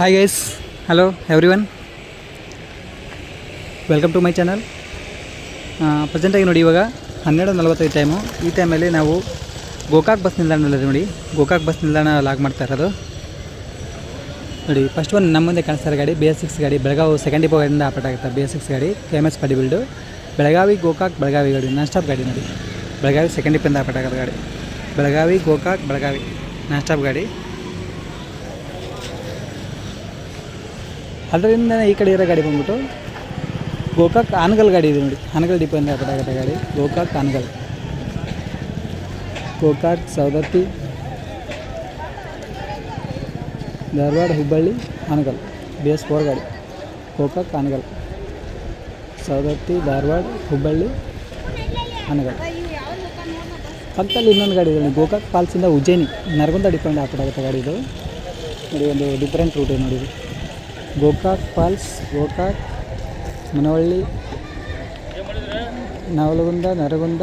Hi guys hello everyone welcome to my channel ಪ್ರೆಸೆಂಟಾಗಿ ನೋಡಿ ಇವಾಗ ಹನ್ನೆರಡು ನಲವತ್ತೈದು ಟೈಮು ಈ ಟೈಮಲ್ಲಿ ನಾವು ಗೋಕಾಕ್ ಬಸ್ ನಿಲ್ದಾಣದಲ್ಲಿ ನೋಡಿ. ಗೋಕಾಕ್ ಬಸ್ ನಿಲ್ದಾಣ ಲಾಗ್ ಮಾಡ್ತಾ ಇರೋದು. ನೋಡಿ ಫಸ್ಟ್ ಒಂದು ನಮ್ಮ ಮುಂದೆ ಕಾಣಿಸ್ತಾರೆ ಗಾಡಿ ಬಿ ಎಸ್ ಸಿಕ್ಸ್ ಗಾಡಿ, ಬೆಳಗಾವಿ ಸೆಕೆಂಡ್ ಡಿಪೋ ಆಪರೇಟ್ ಆಗುತ್ತೆ. ಬಿ ಎಸ್ ಸಿಕ್ಸ್ ಗಾಡಿ ಎಸ್ ಪಡಿ ಬಿಲ್ಡು ಬೆಳಗಾವಿ ಗೋಕಾಕ್, ಬೆಳಗಾವಿ ಗಾಡಿ ನಾನ್ ಸ್ಟಾಪ್ ಗಾಡಿ ನೋಡಿ. ಬೆಳಗಾವಿ ಸೆಕೆಂಡ್ ಡಿಪಿಂದ ಆಪರೇಟ್ ಆಗೋದು ಗಾಡಿ. ಬೆಳಗಾವಿ, ಗೋಕಾಕ್, ಬೆಳಗಾವಿ ನಾನ್ ಸ್ಟಾಪ್ ಗಾಡಿ. ಅದರಿಂದ ಈ ಕಡೆ ಇರೋ ಗಾಡಿ ಬಂದ್ಬಿಟ್ಟು ಗೋಕಾಕ್ ಆನಗಲ್ ಗಾಡಿ ಇದೆ ನೋಡಿ. ಆನಗಲ್ ಡಿಪೆಂಡ್ ಆಗುತ್ತೆ ಗಾಡಿ. Gokak Hanagal. Gokak, Savadatti, Dharwad, Hubballi, Hanagal. B S four ಗಾಡಿ. ಗೋಕಾಕ್, ಆನಗಲ್. ಸವದತ್ತಿ, ಧಾರವಾಡ, ಹುಬ್ಬಳ್ಳಿ, ಆನಗಲ್. ಪಕ್ಕದಲ್ಲಿ ಇನ್ನೊಂದು ಗಾಡಿ ಇದೆ ಗೋಕಾಕ್ ಫಾಲ್ಸಿಂದ ಉಜ್ಜಯಿನಿ. ನರಗುಂದ ಡಿಪೆಂಡ್ ಆಗುತ್ತೆ ಗಾಡಿ ಇದು. ನೋಡಿ, ಒಂದು ಡಿಫ್ರೆಂಟ್ ರೂಟ್ ಇದೆ. ನೋಡಿ ಗೋಕಾಕ್ ಫಾಲ್ಸ್ ಗೋಕಾಕ್, ಮನವಳ್ಳಿ, ನವಲಗುಂದ, ನರಗುಂದ,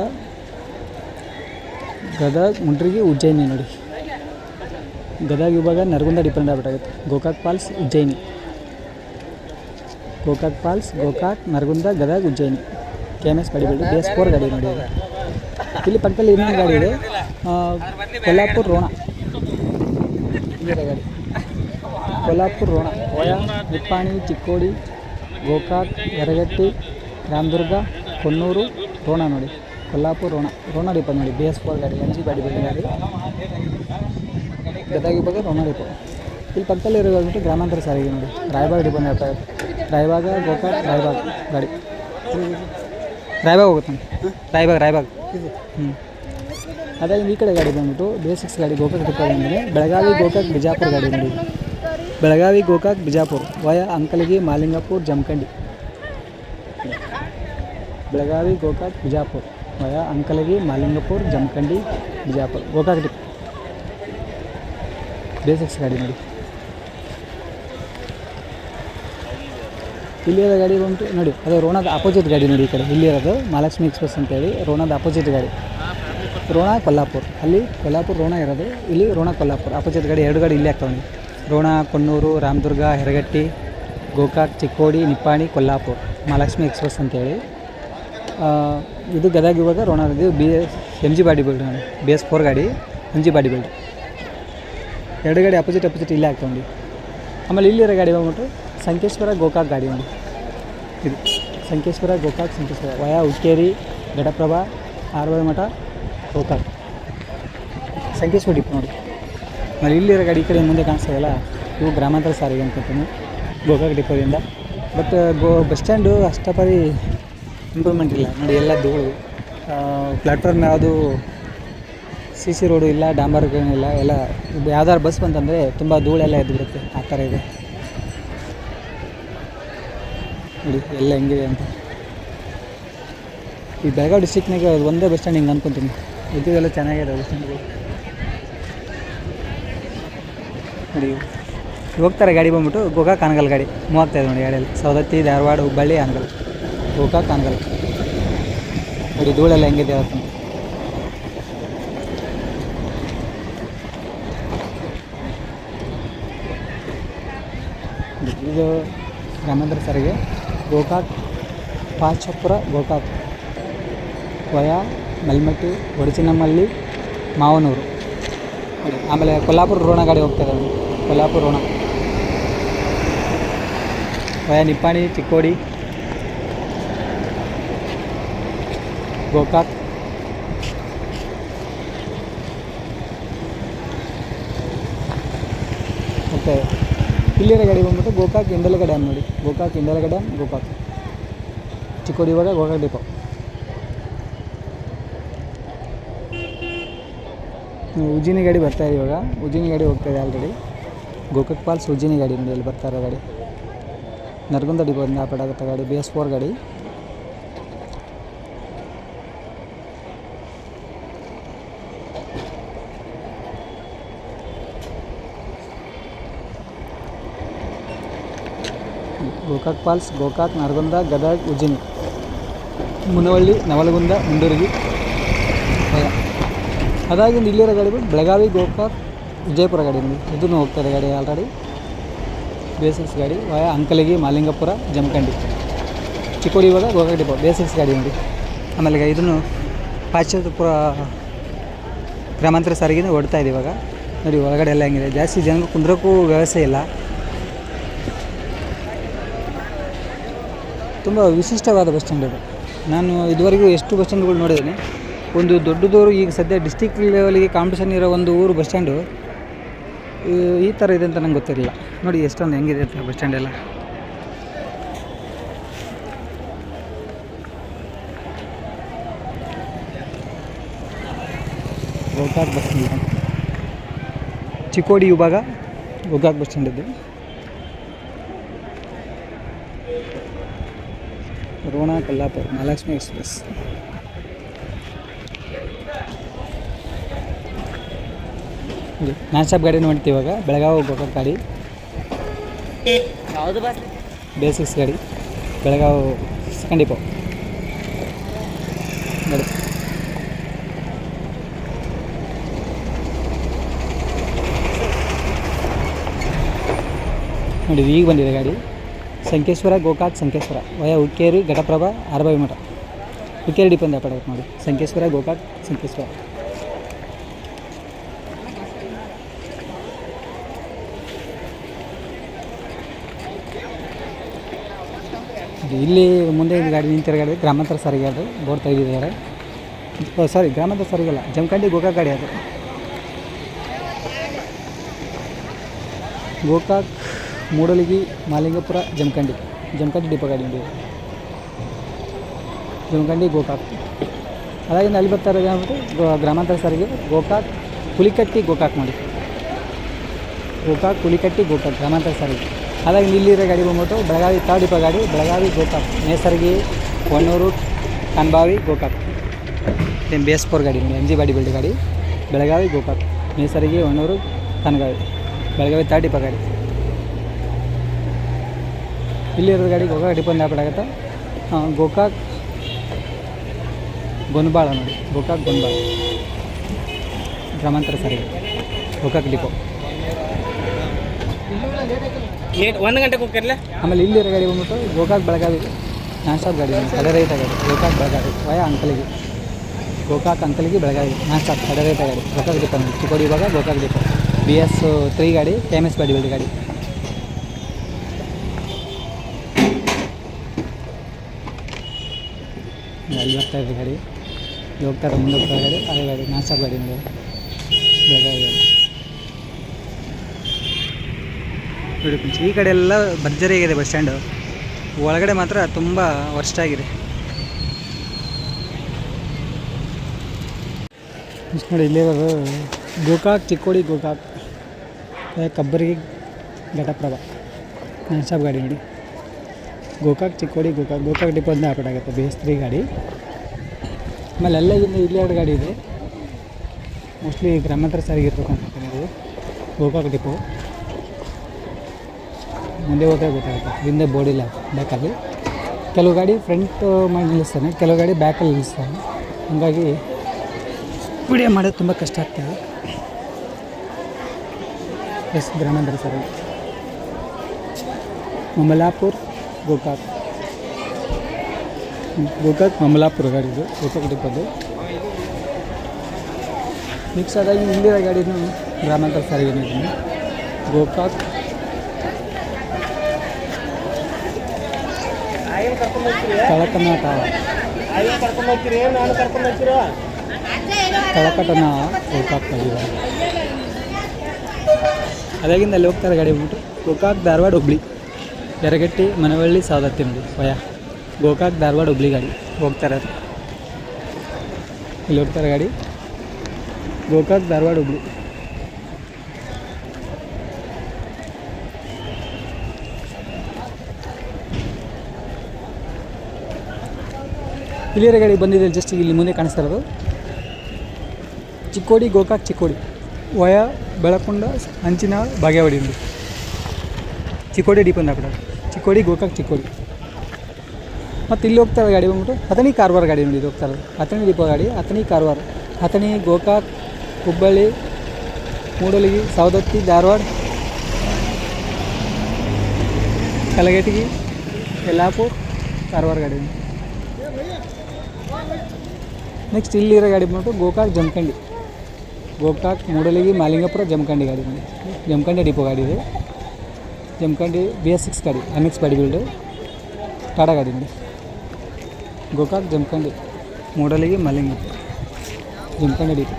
ಗದಗ ಮುಂಡ್ರಿಗಿ ಉಜ್ಜಯಿನಿ ನೋಡಿ. ಗದಗ ಇವಾಗ Nargund depend ಆಗ್ಬಿಟ್ಟಾಗುತ್ತೆ. Gokak falls Ujjaini. Gokak falls Gokak, Nargund, Gadag, Ujjaini. K M S ಗಾಡಿ ಬಿಡಿ ಬಿ ಎಸ್ ಫೋರ್ ಗಾಡಿ ನೋಡಿ. ಇಲ್ಲಿ ಪಕ್ಕದಲ್ಲಿ ಇನ್ನೊಂದು ಗಾಡಿ ಇದೆ. ಕೊಲ್ಲಾಪುರ್ ರೋಣ. ಗಾಡಿ ಕೊಲ್ಲಾಪುರ್ ರೋಣ. ವಯ ನಿಪ್ಪಾಣಿ ಚಿಕ್ಕೋಡಿ, ಗೋಕಾಕ್, ಯರಗಟ್ಟಿ, ರಾಮದುರ್ಗ ಕೊನ್ನೂರು ರೋಣ ನೋಡಿ ಕೊಲ್ಲಾಪುರ, ರೋಣ ರೋಣ ಡಿಪೋ ನೋಡಿ ಬಿ ಎಸ್ ಫೋರ್ ಗಾಡಿ, ಎನ್ ಜಿ ಗಾಡಿ ಗಾಡಿ. ಗದಗ ಬಗ್ಗೆ ರೋಣ ಡಿಪೋ ಇಲ್ಲಿ ಪಕ್ಕದಲ್ಲಿ ಇರೋದು ಗ್ರಾಮಾಂತರ ಸಾರಿಗೆ ನೋಡಿ. ರಾಯಬಾಗ್ ಡಿಪೋ ಹೇಳ್ತಾ ರಾಯಬಾಗ, ಗೋಕಾಕ್, ರಾಯಬಾಗ್ ಗಾಡಿ. ರಾಯಬಾಗ್ ಹೋಗುತ್ತೆ? ರಾಯಬಾಗ್ ರಾಯಬಾಗ್. ಹ್ಞೂ ಅದೇ ಈ ಕಡೆ ಗಾಡಿ ಬಂದ್ಬಿಟ್ಟು, ಬೇಸಿಕ್ಸ್ ಗಾಡಿ ಗೋಕಾಕ್ ಡಿಪೋ ಅಂದರೆ ಬೆಳಗಾವಿ, ಗೋಕಾಕ್, ಬಿಜಾಪುರ ಗಾಡಿ ನೋಡಿ. Belagavi, Gokak, Bijapur, via, Ankalagi, Malingapur, Jamkhandi. Belagavi, Gokak, Bijapur, via, Ankalgi, Mahalingpur, Jamkhandi, Bijapur, Gokak depot BS six ಗಾಡಿ ನೋಡಿ. ಇಲ್ಲಿಯದ ಗಾಡಿ ಬಂತು, ನೋಡಿ, ಅದು ರೋಣದ ಅಪೋಸಿಟ್ ಗಾಡಿ ನೋಡಿ ಈ ಕಡೆ. ಇಲ್ಲಿರೋದು ಮಹಾಲಕ್ಷ್ಮಿ ಎಕ್ಸ್ಪ್ರೆಸ್ ಅಂತೇಳಿ, ರೋಣದ ಅಪೋಸಿಟ್ ಗಾಡಿ. ರೋಣ ಕೊಲ್ಲಾಪುರ್. ಅಲ್ಲಿ ಕೊಲ್ಲಾಪುರ್, ರೋಣ ಇರೋದು. ಇಲ್ಲಿ ರೋಣ ಕೊಲ್ಲಾಪುರ್. ಅಪೋಸಿಟ್ ಗಾಡಿ, ಎರಡು ಗಾಡಿ ಇಲ್ಲೇ ಆಗ್ತಾವೆ ರೋಣ, ಕೊಣ್ಣೂರು, ರಾಮದುರ್ಗ, ಹೆರಗಟ್ಟಿ, ಗೋಕಾಕ್, ಚಿಕ್ಕೋಡಿ, ನಿಪ್ಪಾಣಿ, ಕೊಲ್ಲಾಪುರ್, ಮಹಾಲಕ್ಷ್ಮಿ ಎಕ್ಸ್ಪ್ರೆಸ್ ಅಂತೇಳಿ. ಇದು ಗದಗ ಇವಾಗ ರೋಣ ಇದು B M G body build ನೋಡಿ ಬಿ ಎಸ್ ಫೋರ್ ಗಾಡಿ ಎಂ ಜಿ ಬಾಡಿ ಬಿಲ್ಡ್. ಎರಡು ಗಾಡಿ ಅಪೋಸಿಟ್ ಅಪೋಸಿಟ್ ಇಲ್ಲೇ ಹಾಕ್ಕೊಂಡು ಆಮೇಲೆ ಇಲ್ಲಿರೋ ಗಾಡಿ ಬಂದ್ಬಿಟ್ಟು ಸಂಕೇಶ್ವರ ಗೋಕಾಕ್ ಗಾಡಿ ನೋಡಿ ಇದು Sankeshwar Gokak, Sankeshwar via Hukkeri Ghataprabha R Y ಮಠ ಗೋಕಾಕ್. ಸಂಕೇಶ್ವರ ಡಿಪ್ ನೋಡಿ. ಆಮೇಲೆ ಇಲ್ಲಿರೋ ಗಾಡಿ ಈ ಕಡೆ ಮುಂದೆ ಕಾಣಿಸ್ತದಲ್ಲ ಇವು ಗ್ರಾಮಾಂತರ ಸಾರಿಗೆ ಅನ್ಕೊತೀನಿ ಗೋಕಾಕ್ ಡಿಪೋದಿಂದ. ಬಟ್ ಗೋ, ಬಸ್ ಸ್ಟ್ಯಾಂಡು ಅಷ್ಟಪರಿ ಇಂಪ್ರೂವ್ಮೆಂಟ್ ಇಲ್ಲ. ನೋಡಿ, ಎಲ್ಲ ಧೂಳು. ಪ್ಲಾಟ್ಫಾರ್ಮ್ ಯಾವುದು ಸಿ ಸಿ ರೋಡು ಇಲ್ಲ, ಡಾಂಬರ್ ಇಲ್ಲ, ಎಲ್ಲ ಯಾವ್ದಾದ್ರು ಬಸ್ ಬಂತಂದರೆ ತುಂಬ ಧೂಳೆಲ್ಲ ಎದ್ಬಿಡುತ್ತೆ, ಆ ಥರ ಇದೆ. ನೋಡಿ, ಎಲ್ಲ ಹೆಂಗಿದೆ ಅಂತ. ಈ ಬೆಳಗಾವಿ ಡಿಸ್ಟಿಕ್ನಾಗ ಒಂದೇ ಬಸ್ ಸ್ಟ್ಯಾಂಡ್ ಹಿಂಗೆ ಅಂದ್ಕೊತೀನಿ ಇದು ಎಲ್ಲ ಚೆನ್ನಾಗಿದೆ ಬಸ್ ಸ್ಟ್ಯಾಂಡ್ಗಳು. ನೋಡಿ. ಹೋಗ್ತಾರೆ ಗಾಡಿ ಬಂದ್ಬಿಟ್ಟು ಗೋಕಾಕ್ ಆನಗಲ್ ಗಾಡಿ. ಮೂವ್ ಆಗ್ತಾ ಇದೆ ನೋಡಿ ಗಾಡಿಯಲ್ಲಿ. ಸವದತ್ತಿ, ಧಾರವಾಡ, ಹುಬ್ಬಳ್ಳಿ, ಆನಗಲ್. ಗೋಕಾಕ್ ಆನಗಲ್ ನೋಡಿ ಧೂಳೆಲ್ಲ ಹೆಂಗಿದೆ ಅವತ್ತು. ಇದು ರಾಮೇಂದ್ರ ಸಾರಿಗೆ ಗೋಕಾಕ್, ಪಾಚಪುರ, ಗೋಕಾಕ್. ವಯ, ಮಲ್ಮಟ್ಟಿ ಒಡಚಿನಮಲ್ಲಿ ಮಾವನೂರು. ಆಮೇಲೆ ಕೊಲ್ಲಾಪುರ ರೋಣ ಗಾಡಿ ಹೋಗ್ತಾ ನೋಡಿ ಕೊಲ್ಲಾಪುರ ರೋಣ. ವಯ ನಿಪ್ಪಾಣಿ, ಚಿಕ್ಕೋಡಿ. ಗೋಕಾಕ್. ಮತ್ತು ಇಲ್ಲಿರೋ ಗಾಡಿ ಬಂದ್ಬಿಟ್ಟು ಗೋಕಾಕ್ ಇಂಡಲಗ ಡ್ಯಾಮ್ ನೋಡಿ. ಗೋಕಾಕ್ ಇಂಡಲಗ ಡ್ಯಾಮ್ ಗೋಕಾಕ್. ಚಿಕ್ಕೋಡಿ ಇವಾಗ ಗೋಕಾಕ್ ಡಿಪೋ. ಉಜ್ಜಿನಿ ಗಾಡಿ ಬರ್ತಾ ಇದೆ ಇವಾಗ. ಉಜ್ಜಿನಿ ಗಾಡಿ ಹೋಗ್ತಾ ಇದೆ ಆಲ್ರೆಡಿ ಗೋಕಾಕ್ ಪಾಲ್ಸ್ ಉಜ್ಜಿನಿ ಗಾಡಿ ನೋಡಿ ಇಲ್ಲಿ ಬರ್ತಾ ಇರೋ ಗಾಡಿ. ನರಗುಂದ ಡಿಬೋದಿಂದ ಆಪರೇಟ್ ಆಗುತ್ತೆ ಗಾಡಿ ಬಿ ಎಸ್ ಫೋರ್ ಗಾಡಿ. ಗೋಕಾಕ್ ಪಾಲ್ಸ್ ಗೋಕಾಕ್, ನರಗುಂದ, ಗದಗ್ ಉಜ್ಜಿನಿ ಮುನವಳ್ಳಿ, ನವಲಗುಂದ, ಮುಂಡೂರಿಗೆ. ಅದಾಗಿಂದ ಇಲ್ಲಿರೋ ಗಾಡಿ ಬಿಟ್ಟು ಬೆಳಗಾವಿ, ಗೋಕಾಕ್, ವಿಜಯಪುರ ಗಾಡಿ ಇದನ್ನು ಹೋಗ್ತಾ ಇದೆ ಗಾಡಿ ಆಲ್ರೆಡಿ ಬೇಸಿಕ್ಸ್ ಗಾಡಿ, ವಾಯ, ಅಂಕಲಿಗೆ, ಮಾಲಿಂಗಪುರ, ಜಮಖಂಡಿ. ಚಿಕ್ಕೋಡಿ ಇವಾಗ ಗೋಕಾಕ್ ಡಿಪೋ ಬೇಸಿಕ್ಸ್ ಗಾಡಿ ನೋಡಿ. ಆಮೇಲೆ ಇದನ್ನು ಪಾಶ್ಚಾತ್ಯಪುರ ಗ್ರಾಮಾಂತರ ಸಾರಿಗೆನೇ ಓಡ್ತಾ ಇದೆ ಇವಾಗ. ನೋಡಿ, ಒಳಗಡೆ ಎಲ್ಲ ಹೆಂಗಿದೆ. ಜಾಸ್ತಿ ಜನ ಕುಂದ್ರಕ್ಕೂ ವ್ಯವಸ್ಥೆ ಇಲ್ಲ. ತುಂಬ ವಿಶಿಷ್ಟವಾದ ಬಸ್ ಸ್ಟ್ಯಾಂಡ್ ಇದು. ನಾನು ಇದುವರೆಗೂ ಎಷ್ಟು ಬಸ್ ಸ್ಟ್ಯಾಂಡ್ಗಳು ನೋಡಿದ್ದೀನಿ. ಒಂದು ದೊಡ್ಡದೂರು, ಈಗ ಸದ್ಯ ಡಿಸ್ಟಿಕ್ ಲೆವೆಲಿಗೆ ಕಾಂಪಿಟೇಷನ್ ಇರೋ ಒಂದು ಊರು ಬಸ್ ಸ್ಟ್ಯಾಂಡು ಈ- ಥರ ಇದೆ ಅಂತ ನಂಗೆ ಗೊತ್ತಿರಲಿಲ್ಲ. ನೋಡಿ ಎಷ್ಟೊಂದು ಹೆಂಗಿದೆ ಅಂತ ಬಸ್ ಸ್ಟ್ಯಾಂಡ್ ಎಲ್ಲ. ಗೋಕಾಕ್ ಬಸ್ ಸ್ಟ್ಯಾಂಡ್ ಚಿಕ್ಕೋಡಿ ವಿಭಾಗ, ಗೋಕಾಕ್ ಬಸ್ ಸ್ಟ್ಯಾಂಡ್ ಇದು Ron Kolhapur, Mahalakshmi express non stop ಗಾಡಿ ನೋಡ್ತೀವಿ ಇವಾಗ. ಬೆಳಗಾವಿ ಹೋಗ್ಬೇಕು ಗಾಡಿ? ಯಾವುದು ಬಸ್? ಬೇಸಿಕ್ಸ್ ಗಾಡಿ. ಬೆಳಗಾವಿ ಖಂಡಿಪ. ನೋಡಿ. ನೋಡಿ ಈಗ ಬಂದಿದೆ ಗಾಡಿ. ಸಂಕೇಶ್ವರ ಗೋಕಾಕ್ ಸಂಕೇಶ್ವರ ವಯ ಉಕ್ಕೇರಿ ಘಟಪ್ರಭಾ ಆರ್ಬಾವಿ ಮಠ. ಉಕ್ಕೇರಿ ಡಿಪೋ ಅಂತ ಪಡಬೇಕು ನೋಡಿ. ಸಂಕೇಶ್ವರ ಗೋಕಾಕ್ ಸಂಕೇಶ್ವರ. ಇಲ್ಲಿ ಮುಂದೆ ಇದು ಗಾಡಿ ನಿಂತಿರೋ ಗಾಡಿ ಗ್ರಾಮಾಂತರ ಸಾರಿಗೆ ಅದು. ಬೋರ್ಡ್ ತೆಗೆದಿದ್ದಾರೆ. ಸಾರಿ ಗ್ರಾಮಾಂತರ ಸಾರಿಗೆ ಅಲ್ಲ, ಜಮಖಂಡಿ ಗೋಕಾಕ್ ಗಾಡಿ ಅದು. ಗೋಕಾಕ್, ಮೂಡಲಗಿ, ಮಾಲಿಂಗಪುರ, ಜಮಖಂಡಿ. ಜಮಖಂಡಿ ಡಿಪೋ ಗಾಡಿ ಇದು. ಜಮಖಂಡಿ ಗೋಕಾಕ್. ಅದಾಗಿಂದ ಅಲ್ಲಿ ಅಂದ್ಬಿಟ್ಟು ಗೋ- ಗ್ರಾಮಾಂತರ ಸಾರಿಗೆ, ಗೋಕಾಕ್, ಹುಲಿಕಟ್ಟಿ ಗೋಕಾಕ್ ಮಾಡಿ ಗೋಕಾಕ್, ಹುಲಿಕಟ್ಟಿ ಗೋಕಾಕ್, ಗ್ರಾಮಾಂತರ ಸಾರಿಗೆ. ಅದಾಗಿ ಇಲ್ಲಿರೋ ಗಾಡಿ ಬಂದ್ಬಿಟ್ಟು ಬೆಳಗಾವಿ ಥರ್ಡ್ ಇಪ್ಪ ಗಾಡಿ, ಬೆಳಗಾವಿ ಗೋಕಾಕ್. ನೇಸರ್ಗಿ, ಹೊನ್ನೂರು, ಕನ್ಬಾವಿ, ಗೋಕಾಕ್. ಏನು ಬಿ ಎಸ್ ಫೋರ್ ಗಾಡಿ ಎಂ ಜಿ ಬಾಡಿ ಬಿಲ್ಡ್ ಗಾಡಿ. ಬೆಳಗಾವಿ ಗೋಕಾಕ್, ನೇಸರ್ಗಿ, ಹೊನ್ನೂರು ಕನಗಾವಿ ಬೆಳಗಾವಿ ಥರ್ಡ್ ಇಪ್ಪ ಗಾಡಿ. ಇಲ್ಲಿರೋ ಗಾಡಿ ಗೋಕಾಕ್ ಡಿಪೆಂಡ್ ಗೋಕಾಕ್ ಗೊಂದಬಾಳ ನೋಡಿ. ಗೋಕಾಕ್ ಗೊಂದಬಾಳ ಗ್ರಾಮಾಂತರ ಸರಿ. ಗೋಕಾಕ್ ಡಿಪೋ ಒಂದು ಗಂಟೆಗೆ ಹೋಗ್ತಿರ್ಲ? ಆಮೇಲೆ ಇಲ್ಲಿರೋ ಗಾಡಿ ಬಂದ್ಬಿಟ್ಟು ಗೋಕಾಕ್ ಬೆಳಗಾವಿ. ನಾನ್ ಸ್ಟಾಪ್ ಗಾಡಿ ಕಡೆ ರೈತ ಗಾಡಿ, Gokak Belagavi, via Ankalagi. Gokak Ankalagi Belagavi, non stop ಕಡೆ ರೈತ ಗಾಡಿ, ಗೋಕಾಕ್ ಡಿಪೋ ಚಿಕ್ಕೋಡಿ ಇವಾಗ Gokak depot B S three ಗಾಡಿ K M S body build ಗಾಡಿ. ಅಲ್ಲಿ ಬರ್ತಾ ಇದೆ ಗಾಡಿ ಹೋಗ್ತಾರೆ ಮುಂದೆ ಹೋಗ್ತಾ ಗಾಡಿ, ಅದೇ ಗಾಡಿ, ನಾನ್ ಗಾಡಿ ನೋಡಿ. ಬೆಳಗಾವಿ ಗಾಡಿ. ನೋಡಿ ಫ್ರೆಂಡ್ಸ್, ಈ ಕಡೆ ಎಲ್ಲ ಭರ್ಜರಿಯಾಗಿದೆ ಬಸ್ ಸ್ಟ್ಯಾಂಡು. ಒಳಗಡೆ ಮಾತ್ರ ತುಂಬ ವರ್ಸ್ಟ್ ಆಗಿದೆ. ನೋಡಿ ಇಲ್ಲೇ ಗೋಕಾಕ್ ಚಿಕ್ಕೋಡಿ ಗೋಕಾಕ್. ಕಬ್ಬರಿಗೆ ಘಟಪ್ರಭಾ. ನನ್ನ ಶಾಪ್ ಗಾಡಿ ನೋಡಿ. ಗೋಕಾಕ್ ಚಿಕ್ಕೋಡಿ ಗೋಕಾಕ್. ಗೋಕಾಕ್ ಡಿಪೋದಿಂದ ಅಂತ ಆಪರೇಟ್ ಆಗುತ್ತೆ. ಗಾಡಿ. ಆಮೇಲೆ ಎಲ್ಲ ಇಲ್ಲಿ ಇಲ್ಲಿ ಎರಡು ಗಾಡಿ ಇದೆ. ಮೋಸ್ಟ್ಲಿ ಗ್ರಾಮಾಂತರ ಸಾರಿಗೆ ಇರ್ಬೇಕು ಇದು ಗೋಕಾಕ್ ಡಿಪೋ ಮುಂದೆ ಹೋದ್ರೆ ಗೊತ್ತಾಗುತ್ತೆ. ಹಿಂದೆ ಬೋರ್ಡ್ ಇಲ್ಲ ಬ್ಯಾಕಲ್ಲಿ ಕೆಲವು ಗಾಡಿ ಫ್ರಂಟ್ ಮಾಡಿ ನಿಲ್ಲಿಸ್ತಾನೆ, ಕೆಲವು ಗಾಡಿ ಬ್ಯಾಕಲ್ಲಿ ನಿಲ್ಲಿಸ್ತಾನೆ. ಹಾಗಾಗಿ ವಿಡಿಯೋ ಮಾಡೋದು ತುಂಬ ಕಷ್ಟ ಆಗ್ತದೆ. ಎಸ್ ಗ್ರಾಮಾಂತರ ಸರ್. ಮಮಲಾಪುರ್, ಗೋಕಾಕ್. ಗೋಕಾಕ್, ಮಮಲಾಪುರ ಗಾಡಿ ಇದು. ಗೋಕಾಕ್ ಡಿಪ್ಪದು ಮಿಕ್ಸ್ ಆದಾಗಿ ಇಲ್ಲಿರೋ ಗಾಡಿನೂ ಗ್ರಾಮಾಂತರ ಸಾರಿಗೆ ಗೋಕಾಕ್ ಆಯ್ತು ಕರ್ಕೊಂಡು ಹೋಗ್ತೀರಿ ತಳಕನಾಟ ಕರ್ಕೊಂಡು ಹೋಗ್ತೀರಿ? ನಾನು ಕರ್ಕೊಂಡು ಹೋಗ್ತೀರೋ? ತಳಕಟನ ಅದಾಗಿಂದ ಅಲ್ಲಿ ಹೋಗ್ತಾರೆ ಗಾಡಿ ಬಿಟ್ಟು. ಗೋಕಾಕ್ ಧಾರವಾಡ ಹುಬ್ಳಿ. ಯರಗಟ್ಟಿ ಮನವಳ್ಳಿ ಸವದತ್ತಿ ನೋಡಿ ವಯ ಗೋಕಾಕ್ ಧಾರವಾಡ ಹುಬ್ಳಿ ಗಾಡಿ. ಹೋಗ್ತಾರೆ ಅದು. ಇಲ್ಲಿ ಹೋಗ್ತಾರೆ ಗಾಡಿ. ಗೋಕಾಕ್ ಧಾರವಾಡ ಹುಬ್ಳಿ. ಇಲ್ಲಿರೋ ಗಾಡಿ ಬಂದಿದೆ ಜಸ್ಟ್ ಇಲ್ಲಿ ಮುಂದೆ ಕಾಣಿಸ್ತಾ ಇರೋದು. ಚಿಕ್ಕೋಡಿ, ಗೋಕಾಕ್ ಚಿಕ್ಕೋಡಿ, ವಯ, ಬೆಳಕೊಂಡ ಹಂಚಿನ ಬಾಗೇವಾಡಿ ನೋಡಿ ಚಿಕ್ಕೋಡಿ ಡಿಪಂದ ಹಾಕ್ಬಿಡ ಚಿಕ್ಕೋಡಿ, ಗೋಕಾಕ್ ಚಿಕ್ಕೋಡಿ. ಮತ್ತು ಇಲ್ಲಿ ಹೋಗ್ತಾರೆ ಗಾಡಿ ಬಂದ್ಬಿಟ್ಟು ಹತನಿ ಕಾರವಾರ ಗಾಡಿ ನೋಡಿ ಇದು ಹೋಗ್ತಾರೆ ಹತನಿ ಡಿಪೋ ಗಾಡಿ ಹತನಿ ಕಾರವಾರ. ಹತನಿ ಗೋಕಾಕ್, ಹುಬ್ಬಳ್ಳಿ, ಮೂಡಲಗಿ, ಸವದತ್ತಿ, ಧಾರವಾಡ ಕಲಗಟ್ಟಿಗೆ ಯಲ್ಲಾಪುರ್ ಕಾರವಾರ ಗಾಡಿ. ನೆಕ್ಸ್ಟ್ ಇಲ್ಲಿರೋ ಗಾಡಿ ಬಂದ್ಬಿಟ್ಟು ಗೋಕಾಕ್ ಜಮಖಂಡಿ ಗೋಕಾಕ್ ಮೂಡಲಿಗಿ ಮಾಲಿಂಗಪುರ ಜಮಖಂಡಿ ಗಾಡಿ ನೋಡಿ ಜಮಖಂಡಿ ಡಿಪೋ ಗಾಡಿ ಇದು ಜಮಖಂಡಿ ಬಿ ಎಸ್ ಸಿಕ್ಸ್ ಗಾಡಿ M X body build Tata ಗಾಡಿ ನೋಡಿ ಗೋಕಾಕ್ ಜಮಖಂಡಿ ಮೂಡಲಿಗಿ ಮಾಲಿಂಗಪುರ ಜಮಖಂಡಿ ಡಿಪೋ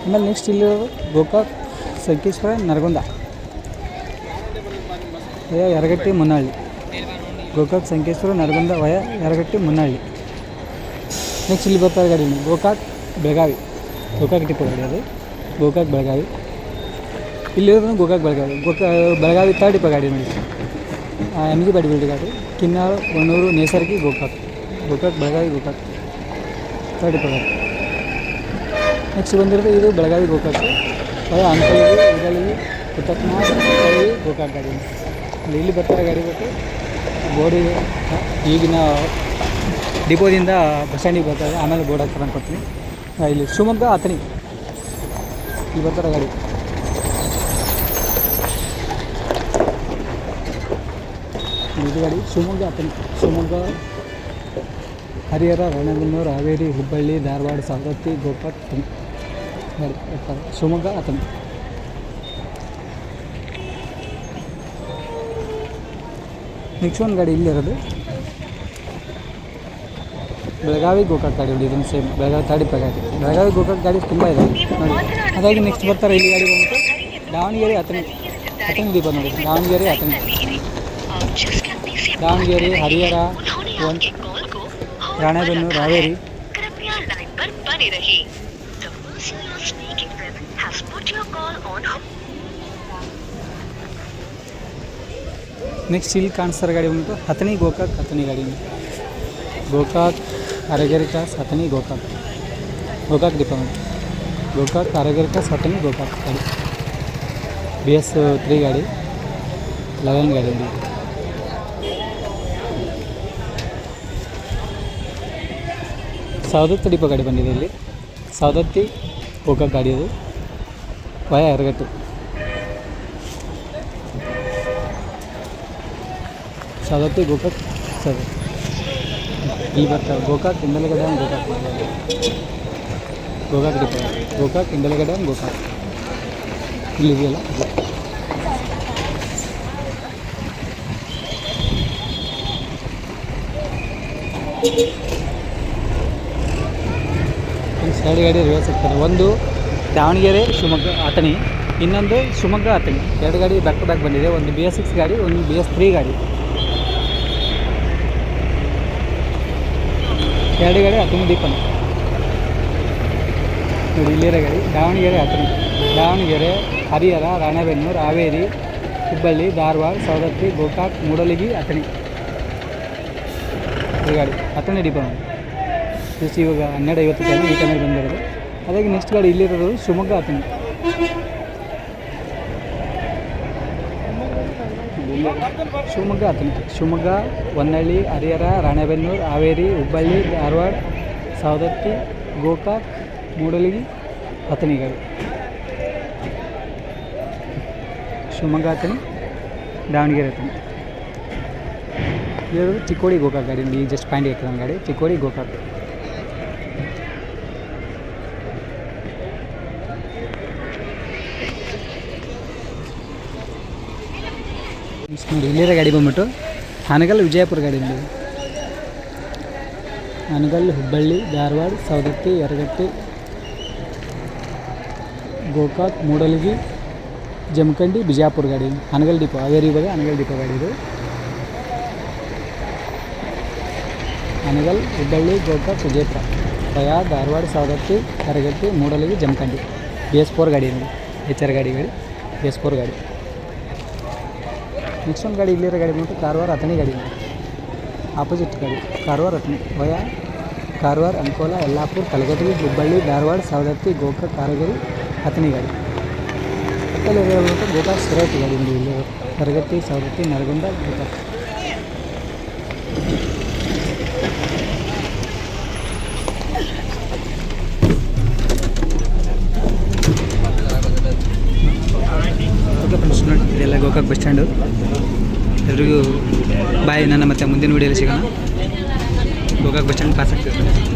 ಆಮೇಲೆ ನೆಕ್ಸ್ಟ್ ಇಲ್ಲಿರೋದು Gokak Sankeshwar Naragund via Yaragatti Munnahalli Gokak Sankeshwar Naragund via Yaragatti Munnahalli next ಇಲ್ಲಿ ಬರ್ತಾರೆ ಗಾಡಿ. ಗೋಕಾಕ್ ಬೆಳಗಾವಿ. ಗೋಕಾಕ್ ಟಿಪ್ಪು ಗಾಡಿ ಅದು. ಗೋಕಾಕ್ ಬೆಳಗಾವಿ. ಇಲ್ಲಿರೋದು ಗೋಕಾಕ್ ಬೆಳಗಾವಿ. ಗೋಕಾ ಬೆಳಗಾವಿ ತರ್ಡ್ ಟಿಪ್ಪ ಗಾಡಿ ನೋಡಿ. ಎಂ ಜಿ ಬಾಡಿ ಬಿಲ್ಡಿ ಗಾಡಿ. ಕಿನ್ನಾಳ ಒಣ್ಣೂರು ನೇಸರ್ಗಿ ಗೋಕಾಕ್. ಗೋಕಾಕ್ ಬೆಳಗಾವಿ ಗೋಕಾಕ್. ತರ್ಡ್ ಟಿಪ್ಪ ಗಾಡಿ. ನೆಕ್ಸ್ಟ್ ಬಂದಿರೋದು ಇದು ಬೆಳಗಾವಿ ಗೋಕಾಕ್. ಅಂಕಲಿಗೆ ಹುತ್ತಪ್ಪನಾಥ್ ಹುಬ್ಬಳ್ಳಿ, ಗೋಕಾಕ್ ಗಾಡಿ. ಇಲ್ಲಿ ಬರ್ತಾರೆ ಗಾಡಿ ಬಿಟ್ಟು. ಬೋರ್ಡಿ ಈಗಿನ ಡಿಪೋದಿಂದ ಬಸ್ ಸ್ಟ್ಯಾಂಡಿಗೆ ಬರ್ತಾರೆ. ಆಮೇಲೆ ಬೋರ್ಡ್ ಅನ್ಕೊತೀನಿ ಆ, ಇಲ್ಲಿ ಶಿವಮೊಗ್ಗ ಅಥಣಿ. ಇಲ್ಲಿ ಬರ್ತಾರೆ ಗಾಡಿ. ಇದು ಗಾಡಿ ಶಿವಮೊಗ್ಗ ಅಥಣಿ. ಶಿವಮೊಗ್ಗ ಹರಿಹರ ರಣಗನ್ನೂರು ಹಾವೇರಿ ಹುಬ್ಬಳ್ಳಿ ಧಾರವಾಡ ಸವದತ್ತಿ ಗೋಕಾಕ್ ಗಾಡಿ ಬರ್ತಾರೆ. ಶಿವಮೊಗ್ಗ ಅಥಣಿ. ನೆಕ್ಸ್ಟ್ ಒಂದು ಗಾಡಿ ಇಲ್ಲಿರೋದು बेलगवी गोका गाड़ी इन सेम बेलगव थर्डी पैकेट बेलगवी गोकर्ग गाड़ी तुम इधर नेक्स्ट बरतार इले गाड़ी बंद दावणगेरे हत्या हत्या बंद दावणगेरे हत्या दावणगेरे हरिहर राणेबेनूर रावेरी नेक्स्ट इल कान गाड़ी बंद हतनी गोका हतनी गाड़ी गोकाक ಅರಗೆರೆ ಸತನಿ ಗೋಕಾಕ್ ಗೋಕಾಕ್ ಡಿಪಾರ್ಟ್ಮೆಂಟ್ ಗೋಕಾಕ್ ಅರಗೆರೆ ಸತನಿ ಗೋಕಾಕ್ ಗಾಡಿ ಬಿ ಎಸ್ ತ್ರೀ ಗಾಡಿ ಲೆವೆನ್ ಗಾಡಿ ಸವದತ್ತಿ ಡಿಪೋ ಗಾಡಿ ಬಂದಿದೆ ಇಲ್ಲಿ ಸವದತ್ತಿ ಗೋಕಾಕ್ ಗಾಡಿ ಅದು ವಯ ಎರಗಟ್ಟು ಸವದತ್ತಿ ಗೋಕಾಕ್ ಸರ್ ಇಲ್ಲಿ ಬರ್ತಾವೆ Gokak Indalagade dam Gokak Gokak depot. Gokak Indalagade dam Gokak. ಇಲ್ಲಿ ಇದೆಯಲ್ಲ? ಸೈಡ್ ಗಾಡಿ ರಿವರ್ಸ್ ಇರ್ತಾರೆ ಒಂದು ದಾವಣಗೆರೆ, ಶಿವಮೊಗ್ಗ ಅಥಣಿ ಇನ್ನೊಂದು ಶಿವಮೊಗ್ಗ ಅಥಣಿ ಎರಡು ಗಾಡಿ ಬ್ಯಾಕ್ ಟು ಬ್ಯಾಕ್ ಬಂದಿದೆ. ಒಂದು ಬಿ ಎಸ್ ಸಿಕ್ಸ್ ಗಾಡಿ, ಒಂದು ಬಿ ಎಸ್ ತ್ರೀ ಗಾಡಿ. ಎರಡು ಗಾಡಿ ಹತ್ತನೇ ದೀಪನ. ನೋಡಿ, ಇಲ್ಲಿರೋ ಗಾಡಿ, ದಾವಣಗೆರೆ ಹತ್ತನೇ ದಾವಣಗೆರೆ, ಹರಿಹರ, ರಾಣೆಬೆನ್ನೂರು, ಹಾವೇರಿ, ಹುಬ್ಬಳ್ಳಿ, ಧಾರವಾಡ, ಸವದತ್ತಿ, ಗೋಕಾಕ್, ಮೂಡಲಗಿ, ಅಥಣಿ. ಈ ಗಾಡಿ ಹತ್ತನೇ ಡಿಪೋ ಜಸ್ಟ್ ಇವಾಗ ಹನ್ನೆರಡು ಐವತ್ತು ಟೈಮ್ ಈ ಟೈಮಲ್ಲಿ ಬಂದಿರೋದು. ಅದಾಗಿ ನೆಕ್ಸ್ಟ್ ಗಾಡಿ ಇಲ್ಲಿರೋದು ಶಿವಮೊಗ್ಗ ಹತ್ತನೇ ಶಿವಮೊಗ್ಗ ಹತ್ತನೇ ಶಿವಮೊಗ್ಗ ಹೊನ್ನಳ್ಳಿ ಹರಿಹರ, ರಾಣೆಬೆನ್ನೂರು, ಹಾವೇರಿ, ಹುಬ್ಬಳ್ಳಿ, ಧಾರವಾಡ, ಸವದತ್ತಿ, ಗೋಕಾಕ್, ಮೂಡಲಗಿ ಹತ್ತನೇ ಗಾಡಿ ಶಿವಮೊಗ್ಗ ಹತ್ತನೇ ದಾವಣಗೆರೆ ಹತ್ತನೇ ಇರೋದು ಚಿಕ್ಕೋಡಿ ಗೋಕಾಕ್ ಗಾಡಿ ಜಸ್ಟ್ ಪಾಯಿಂಟ್ ಹಾಕಿದ ಗಾಡಿ, ಚಿಕ್ಕೋಡಿ ಗೋಕಾಕ್. ನೋಡಿ ಇಲ್ಲಿರೋ ಗಾಡಿ ಬಂದ್ಬಿಟ್ಟು ಹಾನಗಲ್ ವಿಜಯಪುರ ಗಾಡಿ ನೋಡಿ ಹಾನಗಲ್ ಹುಬ್ಬಳ್ಳಿ, ಧಾರವಾಡ, ಸವದತ್ತಿ, ಯರಗಟ್ಟಿ, ಗೋಕಾಕ್, ಮೂಡಲಗಿ, ಜಮಖಂಡಿ, ಬಿಜಾಪುರ ಗಾಡಿ. ಹಾನಗಲ್ ಡಿಪೋ, ಹಾವೇರಿ ಬಗ್ಗೆ ಹಾನಗಲ್ ಡಿಪೋ ಗಾಡಿ ಇದು. Hanagal, Hubballi, Gokak, Vijayapura. ಪ್ರಯಾ Dharwad, Savadatti, Yaragatti, Mudalgi, Jamkhandi. B S four ಗಾಡಿ ನೋಡಿ ಎಚ್ ಆರ್ ಗಾಡಿ ಗಾಡಿ. ಬಿ ಎಸ್ ಫೋರ್ ಗಾಡಿ. ನೆಕ್ಸ್ಟ್ ಒಂದು ಗಾಡಿ ಇಲ್ಲಿರೋ ಗಾಡಿ ಬಂದ್ಬಿಟ್ಟು ಕಾರವಾರ ಅಥಣಿ ಗಾಡಿ ಆಪೋಸಿಟ್ ಗಾಡಿ ಕಾರವಾರ ಅಥಣಿ ವಯ ಕಾರವಾರ ಅಂಕೋಲ ಯಲ್ಲಾಪುರ ಕಲಗಟಗಿ ಹುಬ್ಬಳ್ಳಿ ಧಾರವಾಡ ಸವದತ್ತಿ ಗೋಕಾಕ್ ಕಾರಗಿರಿ ಅಥಣಿ ಗಾಡಿ. ಪಕ್ಕದಲ್ಲಿ ಬಂದ್ಬಿಟ್ಟು ಗೋಕಾಕ್ ಸಿರವಟ್ಟಿ ಗಾಡಿ ನೋಡಿ ಇಲ್ಲಿ. ಕರಗತ್ತಿ ಸವದತ್ತಿ ನರಗುಂದ ಗೋಕಾಕ್ ಓಕೆ ಫ್ರೆಂಡ್ಸ್ ನೋಡಿ ಇದೆಲ್ಲ ಗೋಕಾಕ್ ಬಸ್ ಸ್ಟ್ಯಾಂಡು. ಎಲ್ರಿಗೂ ಬಾಯ್, ನನ್ನ ಮತ್ತೆ ಮುಂದಿನ ವೀಡಿಯೋಲಿ ಸಿಗೋಣ. ಗೋಕಾಕ್ ಬಸ್ ಸ್ಟ್ಯಾಂಡ್ ಪಾಸ್ ಆಗ್ತದೆ.